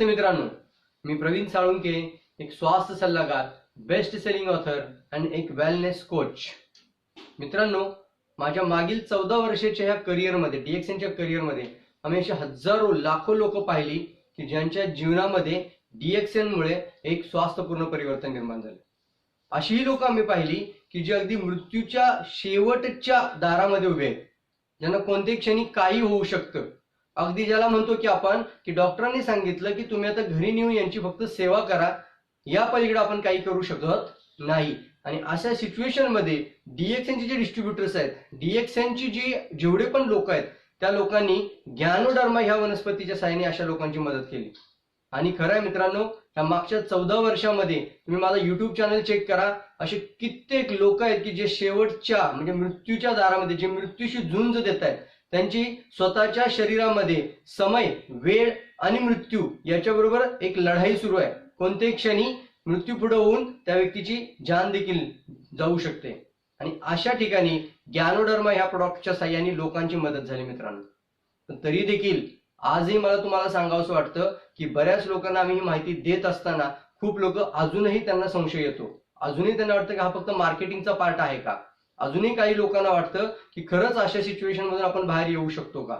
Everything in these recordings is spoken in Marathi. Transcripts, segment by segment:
नमस्ते मित्रांनो. मी प्रवीण साळुंके एक स्वास्थ्य सल्लागार बेस्ट सेलिंग ऑथर आणि एक वेलनेस कोच मित्रांनो माझ्या मागील चौदा वर्षाच्या ह्या करिअरमध्ये डीएक्सएनच्या करिअरमध्ये आम्ही अशी हजारो लाखो लोक पाहिली की ज्यांच्या जीवनामध्ये डीएक्सएनमुळे एक स्वास्थ्यपूर्ण परिवर्तन निर्माण झाले. अशीही लोक आम्ही पाहिली की जी अगदी मृत्यूच्या शेवटच्या दारामध्ये उभे आहेत. ज्यांना कोणत्याही क्षणी काही होऊ शकतं. अगदी ज्याला म्हणतो की आपण की डॉक्टरांनी सांगितलं की तुम्ही आता घरी नेऊन यांची फक्त सेवा करा या पलीकडे आपण काही करू शकत नाही. आणि अशा सिच्युएशनमध्ये डीएक्सएनचे जे डिस्ट्रीब्युटर्स आहेत डीएक्सएनची जी जेवढे पण लोक आहेत त्या लोकांनी ज्ञानोडर्मा ह्या वनस्पतीच्या साह्याने अशा लोकांची मदत केली. आणि खरं आहे मित्रांनो ह्या मागच्या चौदा वर्षामध्ये तुम्ही माझा युट्यूब चॅनल चेक करा असे कित्येक लोक आहेत की जे शेवटच्या म्हणजे मृत्यूच्या दारामध्ये जे मृत्यूशी झुंज देत आहेत त्यांची स्वतःच्या शरीरामध्ये समय वेळ आणि मृत्यू याच्याबरोबर एक लढाई सुरू आहे. कोणत्याही क्षणी मृत्यू पुढे होऊन त्या व्यक्तीची जान देखील जाऊ शकते. आणि अशा ठिकाणी ज्ञानोडर्मा ह्या प्रॉडक्टच्या साह्याने लोकांची मदत झाली मित्रांनो. पण तरी देखील आजही मला तुम्हाला सांगावंसं वाटतं की बऱ्याच लोकांना आम्ही ही माहिती देत असताना खूप लोक अजूनही त्यांना संशय येतो. अजूनही त्यांना वाटतं की हा फक्त मार्केटिंगचा पार्ट आहे का? अजूनही काही लोकांना वाटतं की खरंच अशा सिच्युएशन मधून आपण बाहेर येऊ शकतो का?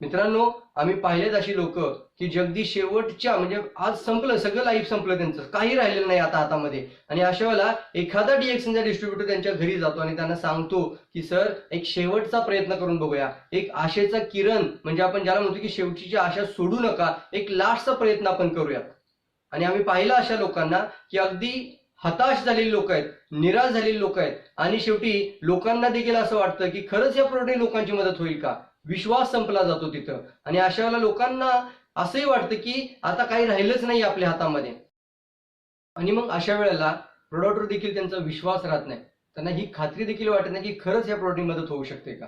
मित्रांनो आम्ही पाहिलेत अशी लोक की जगदी शेवटच्या म्हणजे आज संपलं सगळं लाईफ संपलं त्यांचं. काही राहिलेलं नाही आता हातामध्ये. आणि अशा वेळेला एखादा डीएक्सनचा डिस्ट्रीब्युटर त्यांच्या घरी जातो आणि त्यांना सांगतो की सर एक शेवटचा प्रयत्न करून बघूया. एक आशेचा किरण म्हणजे आपण ज्याला म्हणतो की शेवटची आशा सोडू नका एक लास्टचा प्रयत्न आपण करूयात. आणि आम्ही पाहिलं अशा लोकांना की अगदी हताश झालेली लोक आहेत निराश झालेली लोक आहेत. आणि शेवटी लोकांना देखील असं वाटतं की खरंच या प्रोडक्ट लोकांची मदत होईल का? विश्वास संपला जातो तिथं. आणि अशा वेळेला लोकांना असंही वाटतं की आता काही राहिलंच नाही आपल्या हातामध्ये. आणि मग अशा वेळेला प्रोडक्टवर देखील त्यांचा विश्वास राहत नाही. त्यांना ही खात्री देखील वाटत नाही की खरंच या प्रोडक्ट मदत होऊ शकते का?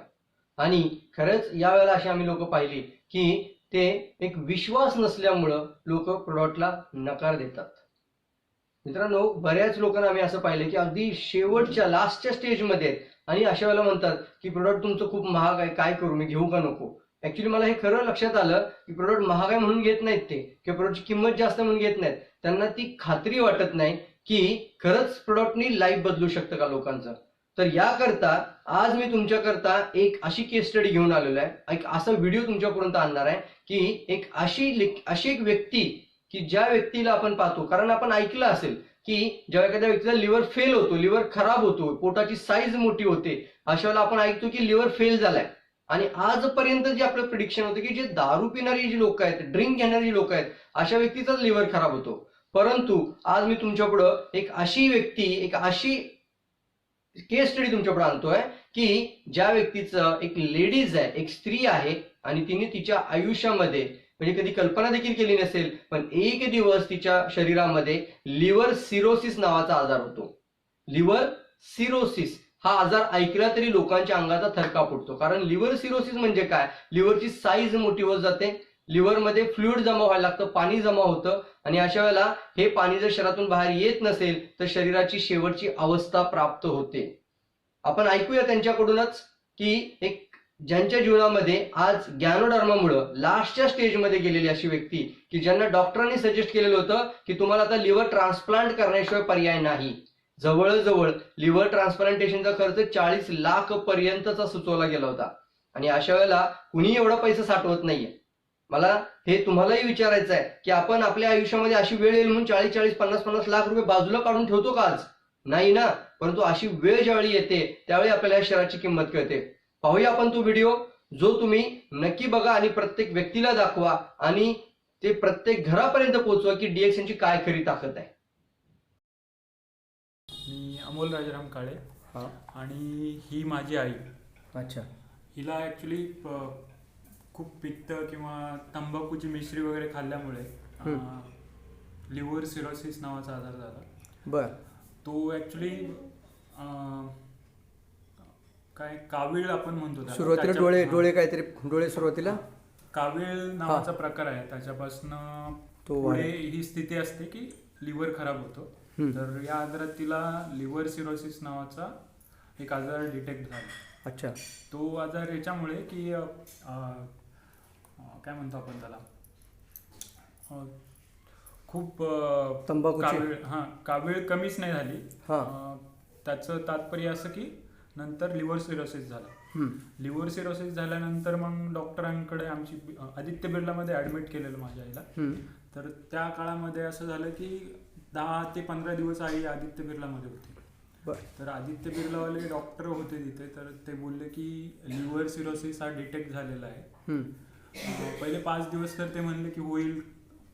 आणि खरंच या वेळेला अशी आम्ही लोक पाहिली की ते एक विश्वास नसल्यामुळं लोक प्रोडक्टला नकार देतात. मित्रांनो बऱ्याच लोकांना आम्ही असं पाहिलं की अगदी शेवटच्या लास्टच्या स्टेजमध्ये आहेत. आणि अशा वेळेला म्हणतात की प्रोडक्ट तुमचं खूप महाग आहे काय करू? मी घेऊ का नको? ऍक्च्युली मला हे खरं लक्षात आलं की प्रोडक्ट महाग आहे म्हणून घेत नाहीत ते. किंवा प्रोडक्टची किंमत जास्त म्हणून घेत नाहीत. त्यांना ती खात्री वाटत नाही की खरंच प्रोडक्टनी लाईफ बदलू शकतं का लोकांचं? तर याकरता आज मी तुमच्याकरता एक अशी केस स्टडी घेऊन आलेलो आहे. एक असा व्हिडिओ तुमच्यापर्यंत आणणार आहे की एक अशी अशी एक व्यक्ती की ज्या व्यक्तीला आपण पाहतो कारण आपण ऐकलं असेल की जेव्हा एखाद्या व्यक्तीचा लिव्हर फेल होतो लिव्हर खराब होतो पोटाची साईज मोठी होते अशा वेळेला आपण ऐकतो की लिव्हर फेल झालाय. आणि आजपर्यंत जे आपलं प्रिडिक्शन होतं की जे दारू पिणारी जी लोक आहेत ड्रिंक घेणारी लोक आहेत अशा व्यक्तीचाच लिव्हर खराब होतो. परंतु आज मी तुमच्या पुढं एक अशी व्यक्ती एक अशी केस स्टडी तुमच्यापुढे आणतोय की ज्या व्यक्तीचं एक लेडीज आहे एक स्त्री आहे आणि तिने तिच्या आयुष्यामध्ये म्हणजे कधी कल्पना देखील केली नसेल पण एक दिवस तिच्या शरीरामध्ये लिव्हर सिरोसिस नावाचा आजार होतो. लिव्हर सिरोसिस हा आजार ऐकला तरी लोकांच्या अंगाचा थरका फुटतो. कारण लिव्हर सिरोसिस म्हणजे काय? लिव्हरची साईज मोठी होत जाते. लिव्हरमध्ये फ्लुइड जमा व्हायला लागतं पाणी जमा होतं. आणि अशा वेळेला हे पाणी जर शरीरातून बाहेर येत नसेल तर शरीराची शेवटची अवस्था प्राप्त होते. आपण ऐकूया त्यांच्याकडूनच की एक ज्यांच्या जीवनामध्ये आज ज्ञानोधर्मामुळं लास्टच्या स्टेजमध्ये गेलेली अशी व्यक्ती की ज्यांना डॉक्टरांनी सजेस्ट केलेलं होतं की तुम्हाला आता लिव्हर ट्रान्सप्लांट करण्याशिवाय पर्याय नाही. जवळजवळ लिव्हर ट्रान्सप्लांटेशनचा खर्च चाळीस लाख पर्यंतचा सुचवला गेला होता. आणि अशा वेळेला कुणी एवढा पैसा साठवत नाहीये. मला हे तुम्हालाही विचारायचं आहे की आपण आपल्या आयुष्यामध्ये अशी वेळ येईल म्हणून चाळीस चाळीस पन्नास पन्नास लाख रुपये बाजूला काढून ठेवतो का आज? नाही ना. परंतु अशी वेळ ज्यावेळी येते त्यावेळी आपल्याला या शहराची किंमत कळते. पाहूया आपण तो व्हिडिओ जो तुम्ही नक्की बघा आणि प्रत्येक व्यक्तीला दाखवा आणि ते प्रत्येक घरापर्यंत पोहोचवा की डीएक्सएनची काय खरी ताकद आहे. मी अमोल राजाराम काळे हा. आणि ही माझी आई. अच्छा. हिला ॲक्च्युली खूप पित्त किंवा तंबाखूची मिश्री वगैरे खाल्ल्यामुळे लिव्हर सिरोसिस नावाचा आजार झाला. बर. तो ॲक्च्युली काय कावीळ आपण म्हणतो त्याला. सुरुवातीला त्याच्या- डोळे हा. डोळे काहीतरी डोळे सुरुवातीला कावीळ नावाचा प्रकार आहे त्याच्यापासनं तो पुढे. ही स्थिती असते की लिव्हर खराब होतो हम्म. तर या आजारात तिला लिव्हर सिरोसिस नावाचा एक आजार डिटेक्ट झाला अच्छा तो आजार याच्यामुळे की अ, अ, अ, काय म्हणतो आपण त्याला अ, खूप अं, तंबाखूची? कावीळ हा कावीळ कमीच नाही झाली हा. अं, त्याचं तात्पर्य असं की नंतर लिव्हर सिरोसिस झाला. लिव्हर सिरोसिस झाल्यानंतर मग डॉक्टरांकडे आमची आदित्य बिर्लामध्ये ऍडमिट केलेलं माझ्या आईला. तर त्या काळामध्ये असं झालं की दहा ते पंधरा दिवस आई आदित्य बिर्लामध्ये होती बरं. तर आदित्य बिर्लावाले डॉक्टर होते तिथे तर ते बोलले की लिव्हर सिरोसिस हा डिटेक्ट झालेला आहे पहिले पाच दिवस तर ते म्हणले की होईल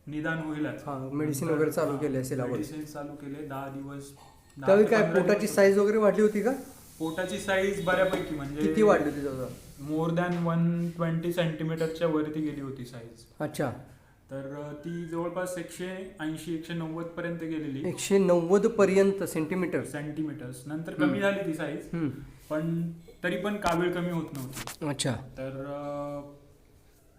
निदान होईलच medicine वगैरे चालू केली असेल. मेडिसिन चालू केले दहा दिवस त्यावेळी काय पोटाची. साईज वगैरे वाढली होती का पोटाची साईज बऱ्यापैकी म्हणजे किती वाढली होती जवळ मोर दॅन वन ट्वेंटी सेंटीमीटरच्या वरती गेली होती साईज अच्छा. तर अं, ती जवळपास एकशे ऐंशी एकशे नव्वद पर्यंत गेलेली. एकशे नव्वद पर्यंत सेंटीमीटर सेंटीमीटर्स नंतर कमी झाली ती साईज. पण तरी पण कावीळ कमी होत नव्हती. अच्छा. तर अं,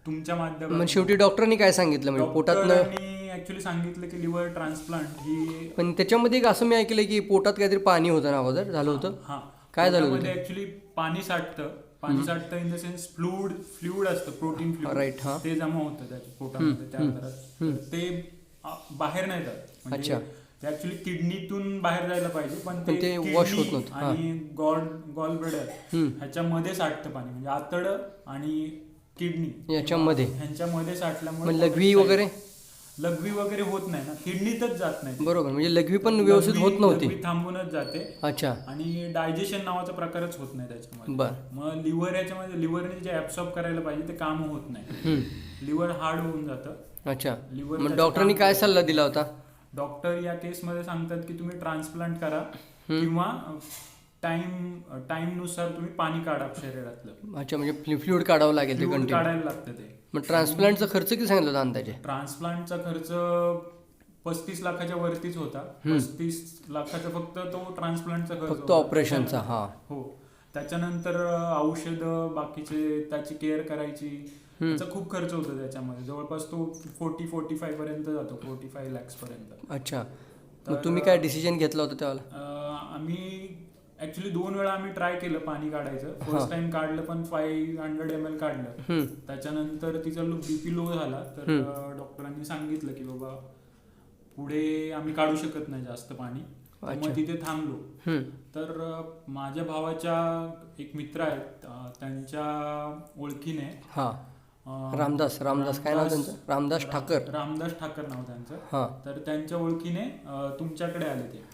तुमच्या मग माध्यमातून शेवटी डॉक्टरांनी काय सांगितलं? म्हणजे पोटातनं डॉक्टरांनी ऍक्च्युली सांगितलं की लिव्हर ट्रान्सप्लांट ही पण त्याच्यामध्ये एक असं मी ऐकलं की पोटात काहीतरी पाणी होतं ना अगोदर झालं होतं. हा. काय झालं ऍक्च्युली पाणी साठतं पाणी साठतं in the sense fluid fluid असतं प्रोटीन फ्लुइड. ते जमा होतं त्याच्या पोटामध्ये त्या आकारात तर ते बाहेर नाही जात म्हणजे अच्छा. ते ऍक्च्युली किडनीतून बाहेर जायला पाहिजे पण ते wash होत. आणि गॉल गॉल ब्लडर. ह्याच्यामध्ये साठतं पाणी म्हणजे आतड आणि किडनी याच्यामध्ये? ह्यांच्यामध्ये साठल्यामुळे लघवी वगैरे लघवी वगैरे होत नाही ना किडनीतच जात नाही बरोबर म्हणजे लघवी पण व्यवस्थित होत नव्हती. लघवी थांबूनच जाते. अच्छा. आणि डायजेशन नावाचा प्रकारच होत नाही त्याच्यामध्ये. बर. मग लिव्हर याच्यामध्ये लिव्हरने जे ऍब्सॉर्ब करायला पाहिजे ते काम होत नाही. लिव्हर हार्ड होऊन जातं. अच्छा. लिव्हर मग त्याचं डॉक्टरांनी काम काय करतं. सल्ला दिला होता? डॉक्टर या केसमध्ये सांगतात की तुम्ही ट्रान्सप्लांट करा किंवा टाइम टाइमनुसार तुम्ही पाणी काढा शरीरातलं. अच्छा म्हणजे फ्लुइड काढावं लागेल ते Fluid कंटिन्यू काढायला लागतं ते. मग ट्रान्सप्लांटचा खर्च किती सांगितलं होता अंदाजे? ट्रान्सप्लांटचा खर्च पस्तीस लाखाच्या वरतीच होता. पस्तीस लाखाचा फक्त तो ट्रान्सप्लांटचा खर्च फक्त. ऑपरेशनचा हा. हो. त्याच्यानंतर औषध बाकीचे त्याची केअर करायची. त्याचा खूप खर्च होतो त्याच्यामध्ये. जवळपास तो फोर्टी फोर्टी फाय पर्यंत जातो फोर्टी फाय लॅक्स पर्यंत. अच्छा. मग तुम्ही काय डिसिजन घेतला होता त्यावेळेला अं, आम्ही ऍक्च्युली दोन वेळा आम्ही ट्राय केलं पाणी काढायचं. फर्स्ट टाइम काढलं पण फाईव्ह हंड्रेड एम एल काढलं. त्याच्यानंतर तिचा बीपी लो झाला. तर डॉक्टरांनी सांगितलं की बाबा पुढे आम्ही काढू शकत नाही जास्त पाणी. मग तिथे थांबलो. तर माझ्या भावाच्या एक मित्र आहेत त्यांच्या ओळखीने हा. रामदास रामदास काय नाव रामदास- त्यांचं? रामदास ठाकर. रामदास ठाकर नाव त्यांचं. हा. तर त्यांच्या ओळखीने तुमच्याकडे आले ते.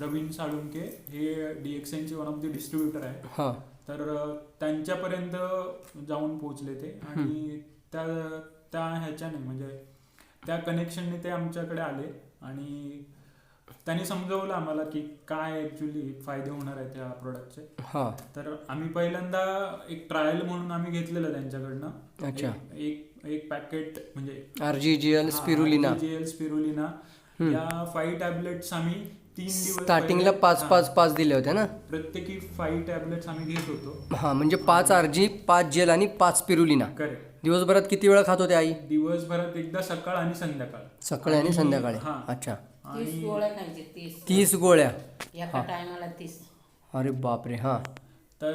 रवीन साळुंके हे डीएक्सएनचे वन ऑफ द डिस्ट्रीब्युटर आहे हा. तर त्यांच्यापर्यंत जाऊन पोहोचले ते. आणि त्या त्या ह्याच्याने म्हणजे त्या कनेक्शनने ते आमच्याकडे आले. आणि त्यांनी समजवलं आम्हाला की काय ऍक्च्युली फायदे होणार आहे त्या प्रोडक्टचे हा. तर आम्ही पहिल्यांदा एक ट्रायल म्हणून आम्ही घेतलेलं त्यांच्याकडनं. अच्छा. एक- एक पॅकेट म्हणजे R G G L spirulina gel spirulina या फाईव्ह टॅबलेट्स आम्ही तीन दिवस स्टार्टिंगला पाच पाच पाच दिले होते ना? प्रत्येकी फाईव्ह टॅबलेट्स आम्ही घेत होतो. हा म्हणजे पाच आर जी पाच जेल आणि पाच स्पिरुलिना करेक्ट दिवसभरात किती वेळा खात होते आई? दिवसभरात एकदा सकाळ आणि संध्याकाळ. सकाळी आणि संध्याकाळी. हा. अच्छा. तीस आणि गोळ्या खायचे तीस. तीस गोळ्या. एका टायमाला तीस. अरे बापरे हा. तर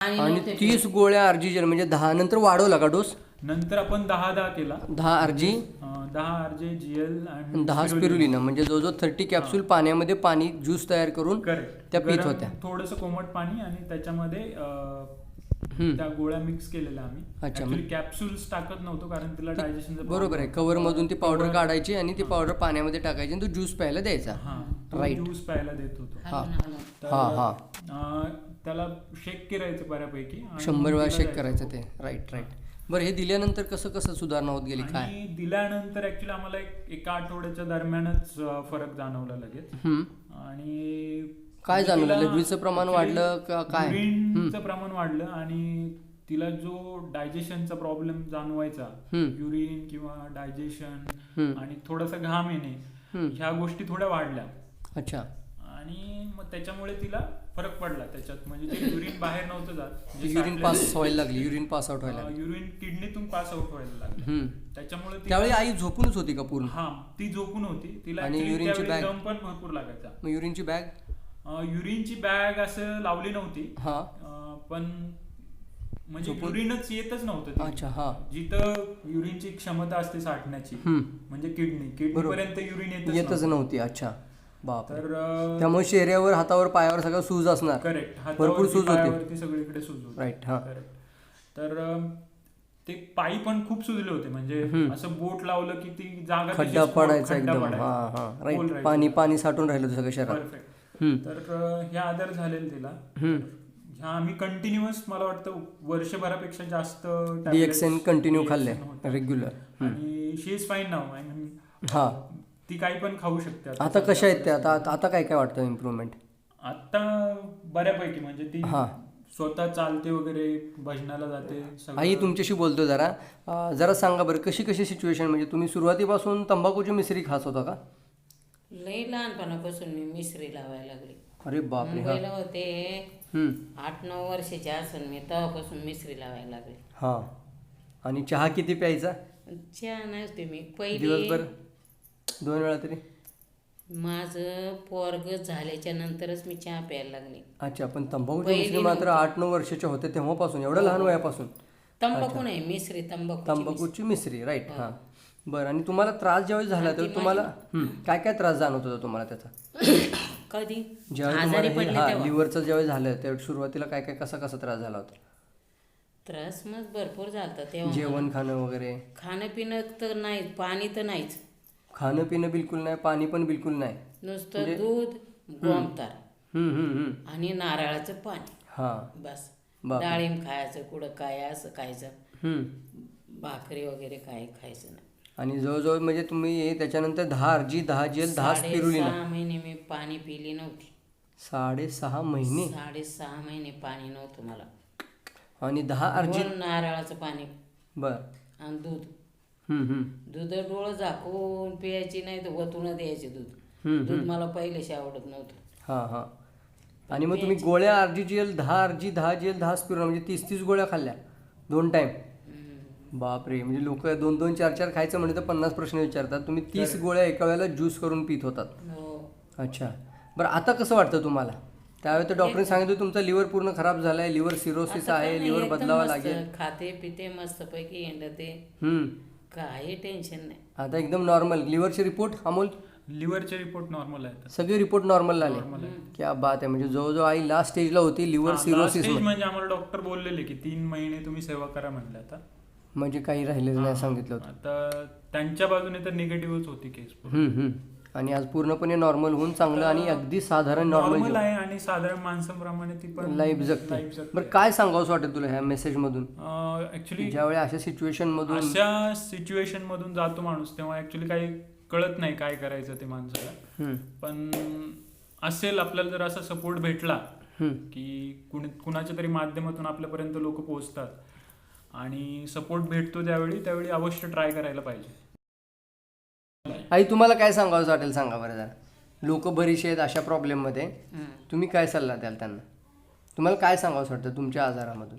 आणि तीस गोळ्या आर जी जेल म्हणजे दहा नंतर वाढवला का डोस? नंतर आपण दहा दहा केला. दहा आर जी अं, दहा आर जे जी एल आणि दहा स्पिरुलिना म्हणजे जवळजवळ थर्टी कॅप्सूल पाण्यामध्ये पाणी ज्यूस तयार करून करेक्ट. त्या पीत होत्या. थोडस कोमट पाणी आणि त्याच्यामध्ये अं. त्या गोळ्या मिक्स केलेल्या आम्ही. कॅप्सूल्स टाकत नव्हतो कारण तिला डायजेशन बरोबर आहे. कव्हर मधून ती पावडर काढायची आणि ती पावडर पाण्यामध्ये टाकायची आणि तो ज्यूस प्यायला द्यायचा. हा Right. ज्यूस प्यायला देत होतो. हा. हा. हा त्याला शेक करायचं बऱ्यापैकी शंभर वेळा तिला शेक. करायचं ते. राईट राईट बरं हे दिल्यानंतर कसं कसं सुधारणा होत गेली? काय? दिल्यानंतर ऍक्च्युली आम्हाला एक एका आठवड्याच्या दरम्यानच फरक जाणवला लगेच. आणि काय जाणवलं? तिला लघवीचं प्रमाण वाढलं का काय? युरिनचं प्रमाण वाढलं आणि तिला जो डायजेशनचा प्रॉब्लेम जाणवायचा. युरिन किंवा डायजेशन. आणि थोडासा घाम येणे. ह्या गोष्टी थोड्या वाढल्या अच्छा आणि मग त्याच्यामुळे तिला फरक पडला त्याच्यात म्हणजे ते युरिन बाहेर नव्हतं जात म्हणजे युरिन पास व्हायला लागली युरिन पास आउट व्हायला लागली युरिन किडनीतून पास आउट व्हायला लागलं. त्याच्यामुळे त्यावेळी आई झोपूनच होती का पूर्ण हा ती झोपून होती तिला आणि युरिनची? दम पण भरपूर लागायचा युरिनची बॅग युरिनची बॅग असं लावली नव्हती. हा. पण म्हणजे युरिनच येतच नव्हतं हा. जिथं युरिनची क्षमता असते साठण्याची. म्हणजे किडनी. किडनी. पर्यंत युरिन येतच येतच नव्हतं. अच्छा. बाप तर त्यामुळे चेहऱ्यावर हातावर पायावर सगळं सूज असणार. करेक्ट. भरपूर सूज होते. सगळीकडे सूज होते. राईट हा. करेक्ट. तर ते पायी पण खूप सुजले होते. म्हणजे असं बोट लावलं की ती जागा खड्डा पडायचा एकदम. पाणी पाणी साठून राहिलं होतं सगळं हम्म. तर हे आजार झालेले तिला. ह्या आम्ही कंटिन्युअस मला वाटतं वर्षभरापेक्षा जास्त डीएक्सेन कंटिन्यू खाल्ले. रेग्युलर आणि she is fine now I mean हा. ती काही पण खाऊ शकते आता. आता कशा आहेत त्या? आता आता काय काय वाटतं इम्प्रूव्हमेंट आता बऱ्यापैकी म्हणजे ती हा. स्वतः चालते वगैरे भजनाला जाते. आई तुमच्याशी बोलतो जरा. जरा सांगा बरं कशी कशी सिच्युएशन म्हणजे तुम्ही सुरुवातीपासून तंबाखूची मिसरी खात होता का? लई लहानपणापासून मी मिसरी लावायला लागली. अरे बापरे हा. मुंबईला होते. हम्म. आठ नऊ वर्षाची असून मी तेव्हापासून मिसरी लावायला लागले. हा. आणि चहा किती प्यायचा? चहा नसते मी. पहिली दोन वेळा तरी? माझं पोरग झाल्याच्या नंतरच मी चहा प्यायला लागले. अच्छा पण पहिली मिसरी मात्र आठ नऊ वर्षाच्या होते तेव्हापासून एवढं लहान वयापासून? तंबाखू नाही मिसरी तंबाखू तंबाखूची मिसरी. राईट हा. बरं आणि तुम्हाला त्रास ज्यावेळेस झाला तर तुम्हाला काय काय त्रास जाणवत होता तुम्हाला त्याचा? कधी? ज्यावेळेस आजारी तुम्हाला हे- पडले हा तेव्हा. लिव्हरचं ज्यावेळेस झालं त्यावेळेस सुरुवातीला काय काय कसा कसा त्रास झाला होता? त्रास मग भरपूर झालता तेव्हा. जेवण खाणं वगैरे? खाणं पिणं तर नाही पाणी तर नाहीच. खाणं पिणं बिलकुल नाही पाणी पण बिलकुल नाही. नुसतं दूध गोमतार. आणि नारळाचं पाणी. हा. बस. बापरे. डाळिंब खायचं कुठं काय असं खायचं. भाकरी वगैरे काय खायचं नाही. आणि जवळजवळ म्हणजे तुम्ही त्याच्यानंतर दहा अर्जी दहा जेल दहा स्पिरुलिना. सहा महिने मी पाणी पिली नव्हती. साडेसहा महिने? साडेसहा महिने पाणी नव्हतं मला. आणि दहा अर्जी? दोन नारळाचं पाणी. बर. आणि दूध. हम्म, हम्म. दूध डोळं झाकून प्यायची नाही तर वतून द्यायचे दूध. दूध मला पहिलेशी आवडत नव्हतं. हा हा. आणि मग तुम्ही गोळ्या अर्जी जेल दहा अर्जी दहा जेल दहा स्पिरुलिना म्हणजे तीस तीस गोळ्या खाल्ल्या. दोन टाइम. बापरे म्हणजे लोक दोन दोन चार चार खायचं म्हणजे तर पन्नास प्रश्न विचारतात. तुम्ही तीस गोळ्या एका वेळेला ज्यूस करून पित होतात. हो. अच्छा. बरं आता कसं वाटतं तुम्हाला? त्यावेळी तर डॉक्टरने सांगितलं तुमचा लिव्हर पूर्ण खराब झालाय लिव्हर सिरोसिस आहे लिव्हर बदलावा. लागेल. खाते पिते मस्त पैकी हिंडते हम्म. काही टेन्शन नाही. आता एकदम नॉर्मल. लिव्हरचे रिपोर्ट अमोल? लिव्हरचे रिपोर्ट नॉर्मल आहेत. सगळे रिपोर्ट नॉर्मल आले. क्या बात आहे. म्हणजे जवळजवळ आई लास्ट स्टेजला होती लिव्हर सिरोसिस म्हणजे आम्हाला डॉक्टर बोललेले की तीन महिने तुम्ही सेवा करा म्हणले आता. म्हणजे काही राहिलेलं नाही सांगितलं होतं. आता त्यांच्या बाजूने तर निगेटिव्हच होती केस हम्म, हम्म. आणि आज पूर्णपणे नॉर्मल होऊन चांगलं आणि अगदी साधारण नॉर्मल नॉर्मल आहे आणि साधारण माणसांप्रमाणे ती पण लाईफ जगते. life. बरं काय सांगावंसं वाटेल तुला ह्या मेसेज मधून? ऍक्च्युली ज्यावेळी अशा सिच्युएशन मधून अशा सिच्युएशन मधून जातो माणूस तेव्हा ऍक्च्युली काही कळत नाही काय करायचं ते माणसाला. हम्म, पण असेल आपल्याला जर असा सपोर्ट भेटला हम्म. की कुणी कुणाच्या तरी माध्यमातून आपल्यापर्यंत लोक पोहोचतात आणि सपोर्ट भेटतो त्यावेळी त्यावेळी अवश्य ट्राय करायला पाहिजे. आई तुम्हाला काय सांगावंसं वाटेल सांगा बरं जरा. लोक बरीचशी आहेत अशा प्रॉब्लेममध्ये. तुम्ही काय सल्ला द्याल त्यांना? तुम्हाला काय सांगावंसं वाटतं तुमच्या आजारामधून?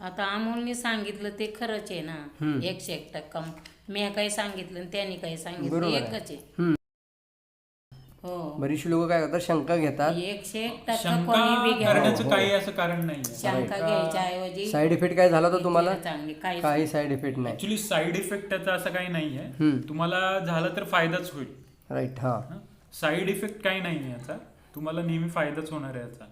आता अमोलने सांगितलं ते खरंच आहे ना. एकशे एक टक्का. मी काही सांगितलं आणि त्यांनी काही सांगितलं. एकच आहे. बरीचशी लोक काय करतात शंका घेतात. एकशे एक टक्का शंका कोणी बी घ्यावं करण्याचं काही असं कारण नाही शंका घ्यायच्या ऐवजी साईड इफेक्ट काय झाला होता तुम्हाला? चांगली काही काही साईड इफेक्ट नाही. ऍक्च्युली साईड इफेक्ट त्याचा असं काही नाही आहे. तुम्हाला झाला तर फायदाच होईल. राईट हा. साईड इफेक्ट काही नाही आहे याचा. तुम्हाला नेहमी फायदाच होणार आहे याचा.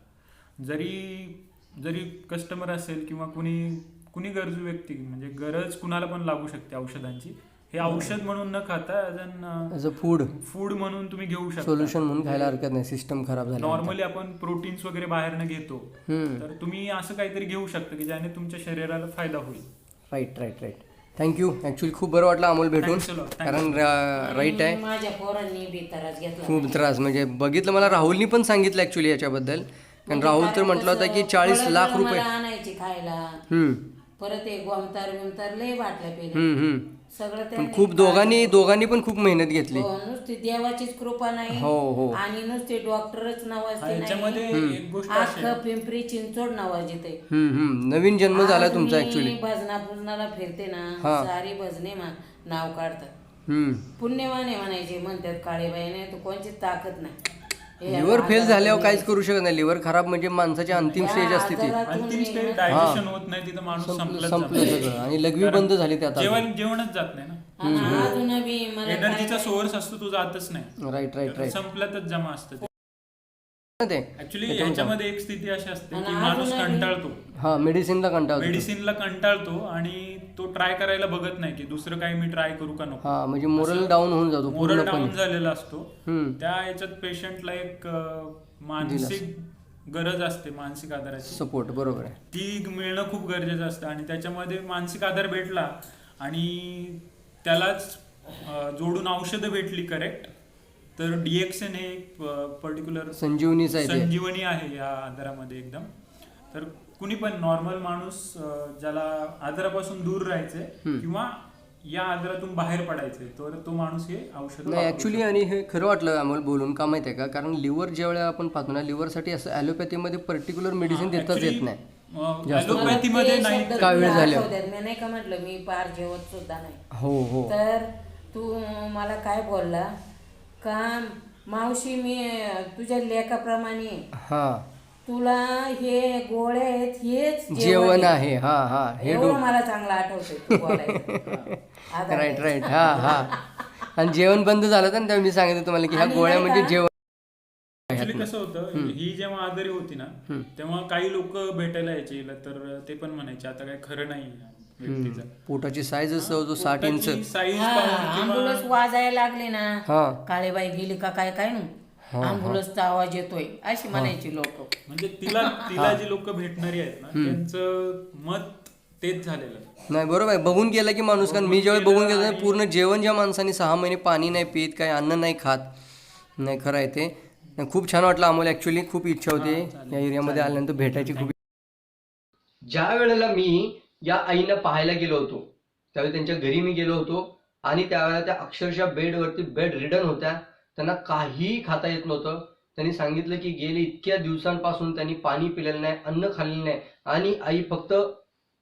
जरी जरी कस्टमर असेल किंवा कुणी कुणी गरजू व्यक्ती म्हणजे गरज कुणाला पण लागू शकते औषधांची हे औषध म्हणून न खाता as as a food food म्हणून तुम्ही घेऊ शकता. सोल्युशन म्हणून खायला हरकत नाही. सिस्टम खराब झाला नॉर्मली आपण प्रोटीन्स वगैरे बाहेरनं घेतो. तर तुम्ही असं काहीतरी घेऊ शकता की ज्याने तुमच्या शरीराला फायदा होईल. Right right right thank you actually खूप बरं वाटलं अमोल भेटून. Thanks a lot. Thanks. कारण राईट आहे. माझ्या पोरांनी बी त्रास घेतला. खूप त्रास. म्हणजे बघितलं मला राहुलनी पण सांगितलं ॲक्च्युली याच्याबद्दल. कारण राहुल तर म्हटलं होता की चाळीस फळं लाख बिळं रुपये. मला आणायची खायला. हम्म, परत एक गोमतार बिमतार लय बाटल्या पेले. हम्म, हम्म. सगळं पण त्यांनी खूप दोघांनी दोघांनी पण खूप मेहनत घेतली. हो, नुसती देवाचीच कृपा नाही हो हो. आणि नुसते डॉक्टरच नावाजते ह्याच्यामध्ये नाही. एक गोष्ट अशी अख्खं पिंपरी चिंचोड नावाजित हम्म, हम्म. नवीन जन्म झाला तुमचा ऍक्च्युली भजना पूजनाला फिरते ना हा. सारी भजने मा नाव काढतात. पुण्यवाने म्हणायचे म्हणतात काळेबाई नाही तर कोणची ताकद नाही. लिव्हर फेल झाल्यावर काहीच. करू शकत नाही. लिव्हर खराब म्हणजे माणसाची अंतिम स्टेज असते ती. अंतिम स्टेज डायजेशन होत नाही तिथं माणूस संपलं संपलं सगळं आणि लघवी बंद झाली त्यात जेवण जेवणच जात नाही ना. एनर्जीचा सोर्स असतो तो जातच नाही. राईट राईट राईट संपल्यातच जमा असतं ते. ते ऍक्च्युली ह्याच्यामध्ये एक स्थिती अशी असते की माणूस कंटाळतो. हा मेडिसिनला कंटाळतो. मेडिसिनला कंटाळतो आणि तो ट्राय करायला बघत नाही की दुसरं काही मी ट्राय करू का नको. हा म्हणजे मोरल डाऊन होऊन जातो मोरल पूर्णपणे. डाऊन झालेला असतो. हम्म. त्या याच्यात पेशंटला एक मानसिक गरज असते मानसिक आधाराची. सपोर्ट बरोबर आहे. ती मिळणं खूप गरजेचं असतं आणि त्याच्यामध्ये मानसिक आधार भेटला आणि त्यालाच जोडून औषधं भेटली करेक्ट तर डीएक्सन हे एक पर्टिक्युलर संजीवनीच आहे ते. संजीवनी आहे या आजारामध्ये एकदम. तर कुणी पण नॉर्मल माणूस अं, ज्याला आजारापासून दूर राहायचंय किंवा या आजारातून बाहेर पडायचंय तर तो माणूस हे औषध नाही ऍक्च्युली आणि हे खरं वाटलं आम्हाला बोलून का माहिती आहे का? कारण लिव्हर ज्या वेळेला आपण पाहतो ना लिव्हरसाठी असं ॲलोपॅथीमध्ये पर्टिक्युलर मेडिसिन देताच येत नाही. जास्त करून. ॲलोपॅथीमध्ये ते नाही. शब्द काय वेळ तुला झाले? आठवतात. मी नाही का म्हटलं मी पार जेवत सुद्धा नाही. हो हो. तर तू मला काय बोलला? का मावशी मी तुझ्या लेखाप्रमाणे. हा. तुला हे गोळ्या आहेत हेच जेवण आहे. हा हा. हे एवढं मला चांगलं आठवतंय राईट राईट हा हा. आणि जेवण बंद झालं तर तेव्हा मी सांगितलं तुम्हाला की ह्या गोळ्या म्हणजे? जेवण ऍक्च्युली कसं होतं ही जेव्हा आजारी होती ना तेव्हा काही लोक भेटायला यायचे हिला तर ते पण म्हणायचे आता काय खरं नाही व्यक्तीचं. पोटाची साईजच जो साठ इंच साईज हा, वाजायला लागली ना हा. काळेबाई गेली का काय काय नु आवाज येतोय अशी म्हणायची लोक. म्हणजे तिला तिला जी लोक भेटणारी आहेत ना त्यांचं मत तेच झालेलं नाही बरोबर आहे. बघून गेला की माणूस कारण मी ज्यावेळी बघून गेलो ना, पूर्ण जेवण ज्या माणसाने सहा महिने पाणी नाही पित काही अन्न नाही खात नाही खरं आहे ते. नाही, खूप छान वाटलं आम्हाला. ऍक्च्युली खूप इच्छा होती या एरियामध्ये आल्यानंतर भेटायची खूप ज्या वेळेला मी या आईनं पाहायला गेलो होतो. त्यावेळी त्यांच्या घरी मी गेलो होतो आणि त्यावेळेला त्या अक्षरशः बेडवरती बेड रिडन होत्या. त्यांना काहीही खाता येत नव्हतं. त्यांनी सांगितलं की गेले इतक्या दिवसांपासून त्यांनी पाणी पिलेलं नाही अन्न खाल्लेलं नाही आणि आई फक्त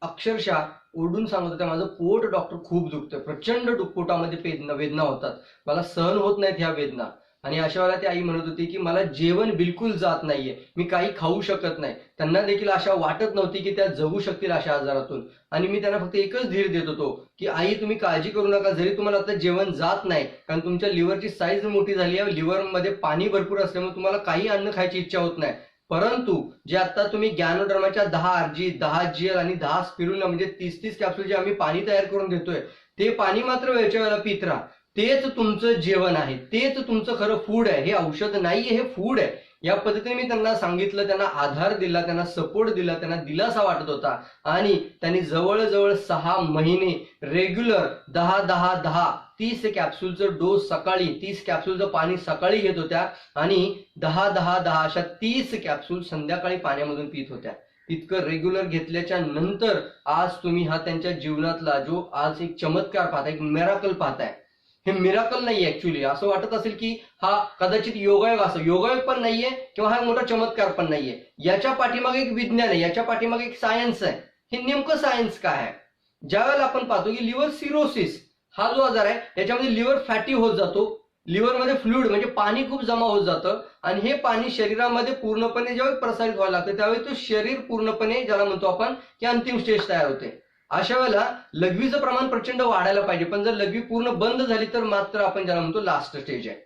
अक्षरशः ओढून सांगत होत्या माझं पोट डॉक्टर खूप दुखतं प्रचंड पोटामध्ये वेदना वेदना होतात. मला सहन होत नाहीत ह्या वेदना. आणि अशा वेळेला ती आई म्हणत होती की मला जेवण बिलकुल जात नाहीये. मी काही खाऊ शकत नाही. त्यांना देखील आशा वाटत नव्हती की त्या जगू शकतील अशा आजारातून. आणि मी त्यांना फक्त एकच धीर देत होतो की आई तुम्ही काळजी करू नका. जरी तुम्हाला आता जेवण जात नाही कारण तुमच्या लिव्हरची साईज मोठी झाली आहे लिव्हरमध्ये पाणी भरपूर असल्यामुळे तुम्हाला काही अन्न खायची इच्छा होत नाही. परंतु जे आता तुम्ही ज्ञानोधर्माच्या दहा आरजी दहा जीएल आणि दहा स्पिरुला म्हणजे तीस तीस कॅप्सूल जे आम्ही पाणी तयार करून देतोय ते पाणी मात्र वेळच्या वेळेला पित राहा. तेच तुमचं जेवण आहे तेच तुमचं खरं फूड आहे हे औषध नाहीये हे फूड आहे. या पद्धतीने मी त्यांना सांगितलं त्यांना आधार दिला त्यांना सपोर्ट दिला त्यांना दिलासा वाटत होता. आणि त्यांनी जवळजवळ सहा महिने रेग्युलर दहा दहा दहा तीस कॅप्सूलचं डोस सकाळी तीस कॅप्सूलचं पाणी सकाळी घेत होत्या. आणि दहा दहा दहा अशा तीस कॅप्सूल संध्याकाळी पाण्यामधून पित होत्या. इतकं रेग्युलर घेतल्याच्या नंतर आज तुम्ही हा त्यांच्या जीवनातला जो आज एक चमत्कार पाहताय एक मेराकल पाहताय. हे मिराकल नाही ऍक्च्युली असं वाटत असेल की हा कदाचित योगायोग असं. योगायोग पण नाहीये किंवा हा मोठा चमत्कार पण नाहीये. याच्या पाठीमागे एक विज्ञान आहे. याच्या पाठीमागे एक सायन्स आहे. हे नेमकं सायन्स काय आहे? ज्यावेळेला आपण पाहतो की लिव्हर सिरोसिस हा जो आजार आहे याच्यामध्ये लिव्हर फॅटी होत जातो. लिव्हरमध्ये फ्लुइड म्हणजे पाणी खूप जमा होत जातं आणि हे पाणी शरीरामध्ये पूर्णपणे जेव्हा प्रसारित व्हायला लागतं त्यावेळी तो शरीर पूर्णपणे ज्याला म्हणतो आपण की अंतिम स्टेज तयार होते. अशा वेळेला लघवीचं प्रमाण प्रचंड वाढायला पाहिजे. पण जर लघवी पूर्ण बंद झाली तर मात्र आपण ज्याला म्हणतो लास्ट स्टेज आहे.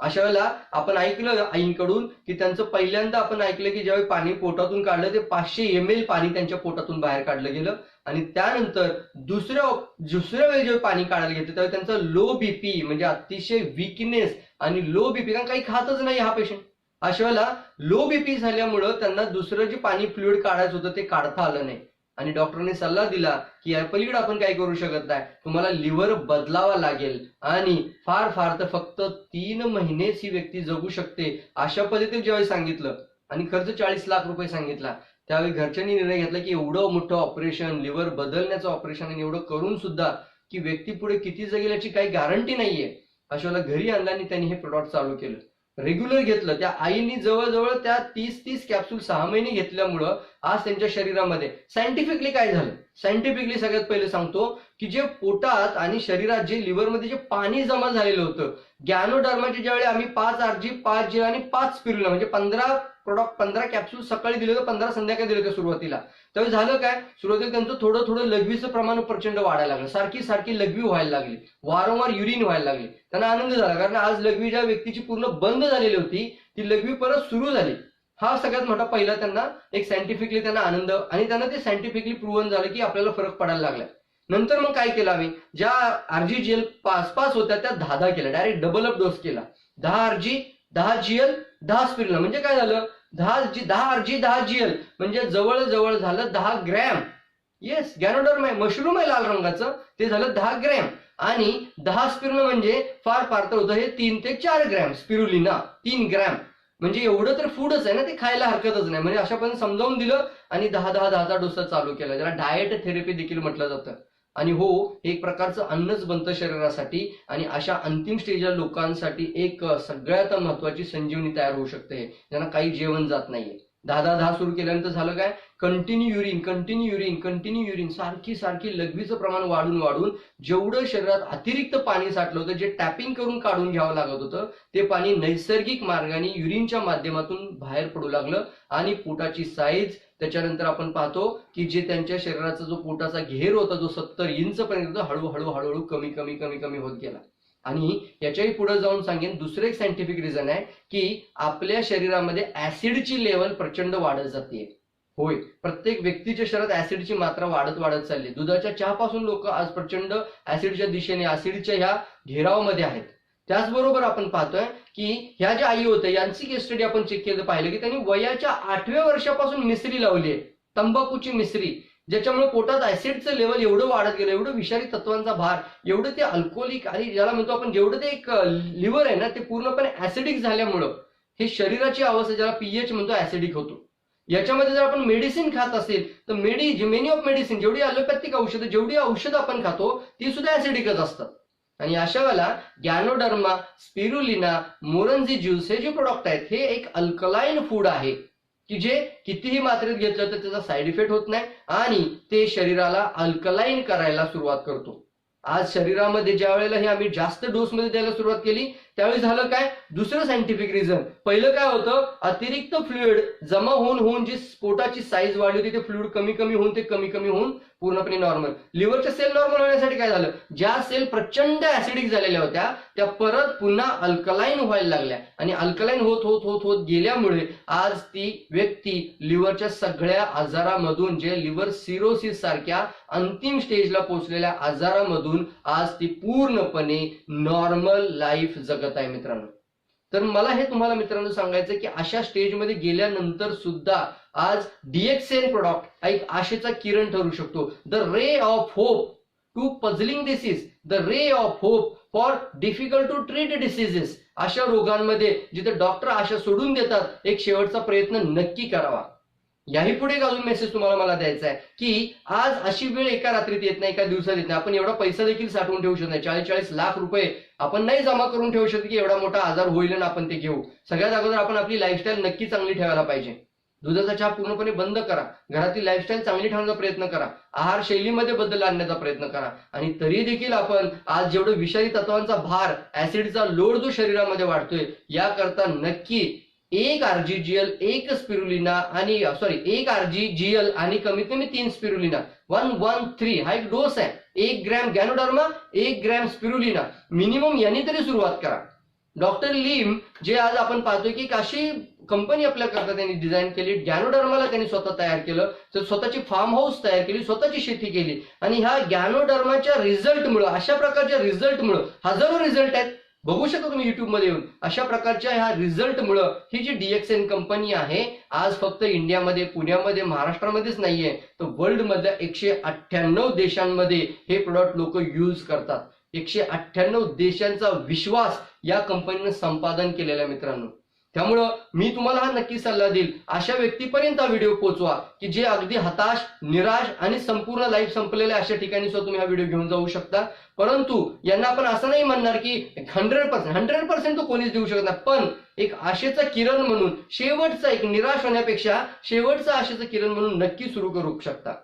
अशा वेळेला आपण ऐकलं आईंकडून की त्यांचं पहिल्यांदा आपण ऐकलं की ज्यावेळी पाणी पोटातून काढलं ते पाचशे एम एल पाणी त्यांच्या पोटातून बाहेर काढलं गेलं. आणि त्यानंतर दुसऱ्या दुसऱ्या वेळी जेव्हा पाणी काढायला घेतलं त्यावेळी त्यांचं लो बीपी म्हणजे अतिशय विकनेस आणि लो बीपी कारण काही खातच नाही हा पेशंट अशा वेळेला लो बीपी झाल्यामुळं त्यांना दुसरं जे पाणी फ्लुईड काढायचं होतं ते काढता आलं नाही. आणि डॉक्टरने सल्ला दिला की या पलीकडे आपण काय करू शकत नाही. तुम्हाला लिव्हर बदलावा लागेल. आणि फार फार तर फक्त तीन महिनेच ही व्यक्ती जगू शकते अशा पद्धतीने ज्यावेळी सांगितलं. आणि खर्च चाळीस लाख रुपये सांगितला. त्यावेळी घरच्यांनी निर्णय घेतला की एवढं मोठं ऑपरेशन लिव्हर बदलण्याचं ऑपरेशन आणि एवढं करून सुद्धा की व्यक्ती पुढे किती जगेल याची काही गॅरंटी नाहीये. अशा घरी आणला आणि त्यांनी हे प्रोडक्ट चालू केलं. रेग्युलर घेतलं. त्या आईनी जवळजवळ त्या तीस तीस कॅप्सूल सहा महिने घेतल्यामुळं आज त्यांच्या शरीरामध्ये. सायंटिफिकली काय झालं? सायंटिफिकली सगळ्यात पहिले सांगतो की जे पोटात आणि शरीरात जे लिव्हरमध्ये जे पाणी जमा झालेलं होतं गॅनोडर्माच्या ज्यावेळी आम्ही पाच आरजी पाच जी आणि पाच स्पिरुला म्हणजे पंधरा प्रोडक्ट पंधरा कॅप्सूल सकाळी दिले होते पंधरा संध्याकाळी दिले होते सुरुवातीला. त्यावेळी झालं काय? सुरुवातीला त्यांचं थोडं थोडं लघवीचं प्रमाण प्रचंड वाढायला लागलं. सारखी सारखी लघवी व्हायला लागली. वारंवार युरिन व्हायला लागली. त्यांना आनंद झाला कारण आज लघवी ज्या व्यक्तीची पूर्ण बंद झालेली होती ती लघवी परत सुरू झाली. हा सगळ्यात मोठा पहिला त्यांना एक सायंटिफिकली त्यांना आनंद आणि त्यांना ते सायंटिफिकली प्रूव्हन झालं की आपल्याला फरक पडायला लागलाय. नंतर मग काय केलं आम्ही? ज्या आरजी जेल पाच पाच होत्या त्या दहा दहा केल्या. डायरेक्ट डबल अप डोस केला. दहा आरजी दहा जीएल दहा स्पिरला म्हणजे काय झालं? दहा जी दहा आरजी दहा जीएल म्हणजे जवळ जवळ झालं दहा ग्रॅम येस गॅनोडर्म आहे मशरूम आहे लाल रंगाचं. ते झालं दहा ग्रॅम आणि दहा स्पिरुल म्हणजे फार फार तर होतं हे तीन ते चार ग्रॅम स्पिरुलिना तीन ग्रॅम म्हणजे एवढं तर फूडच आहे ना ते खायला हरकतच नाही. म्हणजे अशा पण समजावून दिलं आणि दहा दहा दहाचा डोसा चालू केला. ज्याला डाएट थेरपी देखील म्हटलं जातं. आणि हो एक प्रकारचं अन्नच बनतं शरीरासाठी आणि अशा अंतिम स्टेजच्या लोकांसाठी एक सगळ्यात महत्वाची संजीवनी तयार होऊ शकते ज्यांना काही जेवण जात नाहीये. दहा दहा दहा सुरू केल्यानंतर झालं काय? Continue urine continue urine continue urine सारखी सारखी लघवीचं प्रमाण वाढून वाढून जेवढं शरीरात अतिरिक्त पाणी साठलं होतं जे टॅपिंग करून काढून घ्यावं लागत होतं ते पाणी नैसर्गिक मार्गाने युरिनच्या माध्यमातून बाहेर पडू लागलं आणि पोटाची साईज त्याच्यानंतर आपण पाहतो की जे त्यांच्या शरीराचा जो पोटाचा घेर होता जो सत्तर इंच पर्यंत हळूहळू हळूहळू कमी कमी कमी कमी होत गेला. आणि याच्याही पुढे जाऊन सांगेन दुसरं एक सायंटिफिक रिझन आहे की आपल्या शरीरामध्ये ऍसिडची लेवल प्रचंड वाढत जाते. होय. प्रत्येक व्यक्तीच्या शरीरात ऍसिडची मात्रा वाढत वाढत चालली. दुधाच्या चहापासून लोक आज प्रचंड ऍसिडच्या दिशेने ऍसिडच्या ह्या घेरावमध्ये आहेत. त्याचबरोबर आपण पाहतोय की ह्या ज्या आई होत्या यांची केस स्टडी आपण चेक केलं पाहिलं की त्यांनी वयाच्या आठव्या वर्षापासून मिसरी लावली आहे. तंबाखूची मिसरी. ज्याच्यामुळे पोटात ऍसिडचं लेवल एवढं वाढत गेलं एवढं विषारी तत्वांचा भार एवढं ते अल्कोहोलिक आणि ज्याला म्हणतो आपण जेवढं ते एक लिव्हर आहे ना ते पूर्णपणे ऍसिडिक झाल्यामुळं हे शरीराची अवस्था ज्याला पीएच म्हणतो ऍसिडिक होतो. याच्यामध्ये जर आपण मेडिसिन खात असेल तर मेडी मेनी ऑफ मेडिसिन जेवढी अलोपॅथिक औषधं जेवढी औषधं आपण खातो ती सुद्धा ऍसिडिकच असतात. आणि अशा वेळेला गॅनोडर्मा स्पिरुलिना मोरंजी ज्यूस हे जे प्रोडक्ट आहेत हे एक अल्कलाईन फूड आहे. की जे कितीही मात्रेत घेतलं तर त्याचा साईड इफेक्ट होत नाही आणि ते शरीराला अल्कलाईन करायला सुरुवात करतो. आज शरीरामध्ये ज्या वेळेला हे आम्ही जास्त डोसमध्ये द्यायला सुरुवात केली त्यावेळी झालं काय? दुसरं सायंटिफिक रिझन पहिलं काय होतं? अतिरिक्त फ्लुइड जमा होऊन होऊन जी स्फोटाची साईज वाढली होती ते फ्लुइड कमी कमी होऊन ते कमी कमी होऊन पूर्णपणे नॉर्मल लिव्हरच्या सेल नॉर्मल होण्यासाठी काय झालं? ज्या सेल प्रचंड ऍसिडिक झालेल्या होत्या त्या परत पुन्हा अल्कलाईन व्हायला लागल्या. आणि अल्कलाईन होत होत होत होत गेल्यामुळे आज ती व्यक्ती लिव्हरच्या सगळ्या आजारामधून जे लिव्हर सिरोसिस सारख्या अंतिम स्टेजला पोहोचलेल्या आजारामधून आज ती पूर्णपणे नॉर्मल लाईफ जगत आहे मित्रांनो. तर मला हे तुम्हाला मित्रांनो सांगायचं की अशा स्टेजमध्ये गेल्यानंतर सुद्धा आज डीएक्सएन प्रोडक्ट हा एक आशेचा किरण ठरू शकतो. The ray of hope to puzzling disease the ray of hope for difficult to treat diseases अशा रोगांमध्ये जिथे डॉक्टर आशा सोडून देतात एक शेवटचा प्रयत्न नक्की करावा. याही पुढे एक अजून मेसेज तुम्हाला मला द्यायचा आहे की आज अशी वेळ एका रात्रीत येत नाही एका दिवसात येत नाही. आपण एवढा पैसा देखील साठवून ठेवू शकत नाही. चाळीस चाळीस लाख रुपये आपण नाही जमा करून ठेवू शकत की एवढा मोठा आजार होईल ना आपण ते घेऊ. सगळ्यात अगोदर आपण आपली लाईफस्टाईल नक्की चांगली ठेवायला पाहिजे. दुधाचा चहा पूर्णपणे बंद करा. घरातील लाईफस्टाईल चांगली ठेवण्याचा प्रयत्न करा. आहार शैलीमध्ये बदल आणण्याचा प्रयत्न करा. आणि तरी देखील आपण आज जेवढं विषारी तत्वांचा भार ऍसिडचा लोड जो शरीरामध्ये वाढतोय याकरता नक्की एक आरजीजीएल एक स्पिरुलिना आणि सॉरी एक आरजीजीएल आणि कमीत कमी तीन स्पिरुलिना. वन वन थ्री हा एक डोस आहे. एक ग्रॅम गॅनोडर्मा एक ग्रॅम स्पिरुलिना मिनिमम यांनी तरी सुरुवात करा. डॉक्टर लिम जे आज आपण पाहतोय की एक अशी कंपनी आपल्या करता त्यांनी डिझाईन केली गॅनोडर्माला त्यांनी स्वतः तयार केलं तर स्वतःची फार्म हाऊस तयार केली स्वतःची शेती केली. आणि ह्या गॅनोडर्माच्या रिझल्टमुळं अशा प्रकारच्या रिझल्टमुळं हजारो रिझल्ट आहेत. बघू शकता तुम्ही युट्यूबमध्ये येऊन. अशा प्रकारच्या ह्या रिझल्टमुळं ही जी डीएक्सएन कंपनी आहे आज फक्त इंडियामध्ये पुण्यामध्ये महाराष्ट्रामध्येच नाहीये तर वर्ल्ड मधल्या एकशे अठ्ठ्याण्णव देशांमध्ये हे प्रोडक्ट लोक यूज करतात. एकशे अठ्ठ्याण्णव देशांचा विश्वास या कंपनीनं संपादन केलेला मित्रांनो. त्यामुळं मी तुम्हाला हा नक्की सल्ला देईल अशा व्यक्तीपर्यंत हा व्हिडिओ पोहोचवा की जे अगदी हताश निराश आणि संपूर्ण लाईफ संपलेल्या अशा ठिकाणी सुद्धा तुम्ही हा व्हिडिओ घेऊन जाऊ शकता. परंतु यांना आपण असं नाही म्हणणार की हंड्रेड पर्सेंट हंड्रेड पर्सेंट तो कोणीच देऊ शकत नाही. पण एक आशेचा किरण म्हणून शेवटचा एक निराश होण्यापेक्षा शेवटचा आशेचा किरण म्हणून नक्की सुरू करू शकता.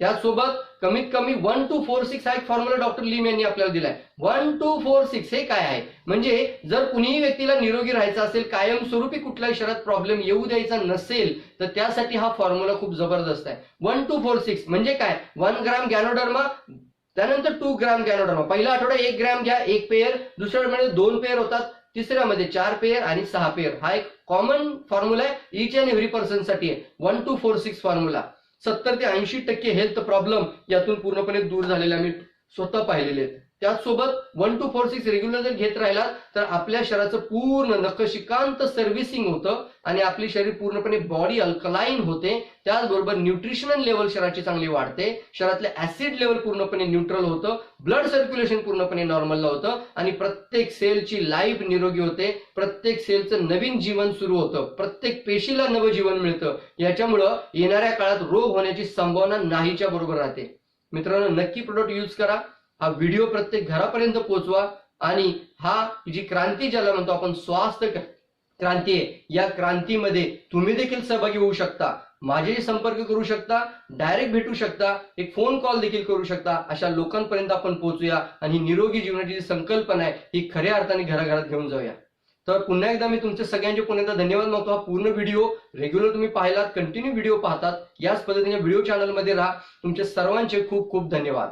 त्याचसोबत कमीत कमी वन टू फोर सिक्स हा एक फॉर्म्युला डॉक्टर लिम यांनी आपल्याला दिलाय. वन टू फोर सिक्स हे काय आहे? म्हणजे जर कुणीही व्यक्तीला निरोगी राहायचं असेल कायमस्वरूपी कुठल्याही शरीरात प्रॉब्लेम येऊ द्यायचा नसेल तर त्यासाठी हा फॉर्म्युला खूप जबरदस्त आहे. वन टू फोर सिक्स म्हणजे काय? वन ग्राम गॅनोडर्मा त्यानंतर टू ग्राम गॅनोडर्मा. पहिला आठवडा एक ग्रॅम घ्या एक पेयर दुसऱ्या म्हणजे दोन पेयर होतात. तिसऱ्यामध्ये चार पेयर आणि सहा पेयर हा एक कॉमन फॉर्म्युला आहे. इच अँड एव्हरी पर्सनसाठी आहे. One two four six formula सत्तर ते ऐंशी टक्के हेल्थ प्रॉब्लेम यातून पूर्णपणे दूर झालेले आम्ही स्वतः पाहिलेले आहेत. त्याचसोबत one two four six regular जर घेत राहिला तर आपल्या शरीराचं पूर्ण नखशिकांत सर्व्हिसिंग होतं आणि आपली शरीर पूर्णपणे बॉडी अल्कलाईन होते. त्याचबरोबर न्यूट्रिशनल लेवल शरीराची चांगली वाढते. शरीरातले ऍसिड लेवल पूर्णपणे न्यूट्रल होतं. ब्लड सर्क्युलेशन पूर्णपणे नॉर्मलला होतं. आणि प्रत्येक सेलची लाईफ निरोगी होते. प्रत्येक सेलचं नवीन जीवन सुरू होतं. प्रत्येक पेशीला नवं जीवन मिळतं. याच्यामुळं येणाऱ्या काळात रोग होण्याची संभावना नाहीच्या बरोबर राहते. मित्रांनो नक्की प्रोडक्ट यूज करा. हा व्हिडिओ प्रत्येक घरापर्यंत पोहोचवा आणि हा जी क्रांती ज्याला म्हणतो आपण स्वास्थ्य क्रांती आहे या क्रांतीमध्ये तुम्ही देखील सहभागी होऊ शकता. माझेही संपर्क करू शकता डायरेक्ट भेटू शकता एक फोन कॉल देखील करू शकता. अशा लोकांपर्यंत आपण पोहोचूया आणि निरोगी जीवनाची जी संकल्पना आहे ही खऱ्या अर्थाने घराघरात घेऊन जाऊया. तर पुन्हा एकदा मी तुमच्या सगळ्यांचे पुन्हा एकदा धन्यवाद मागतो हा पूर्ण व्हिडिओ रेग्युलर तुम्ही पाहिलात कंटिन्यू व्हिडिओ पाहतात. याच पद्धतीने व्हिडिओ चॅनलमध्ये राहा. तुमचे सर्वांचे खूप खूप धन्यवाद.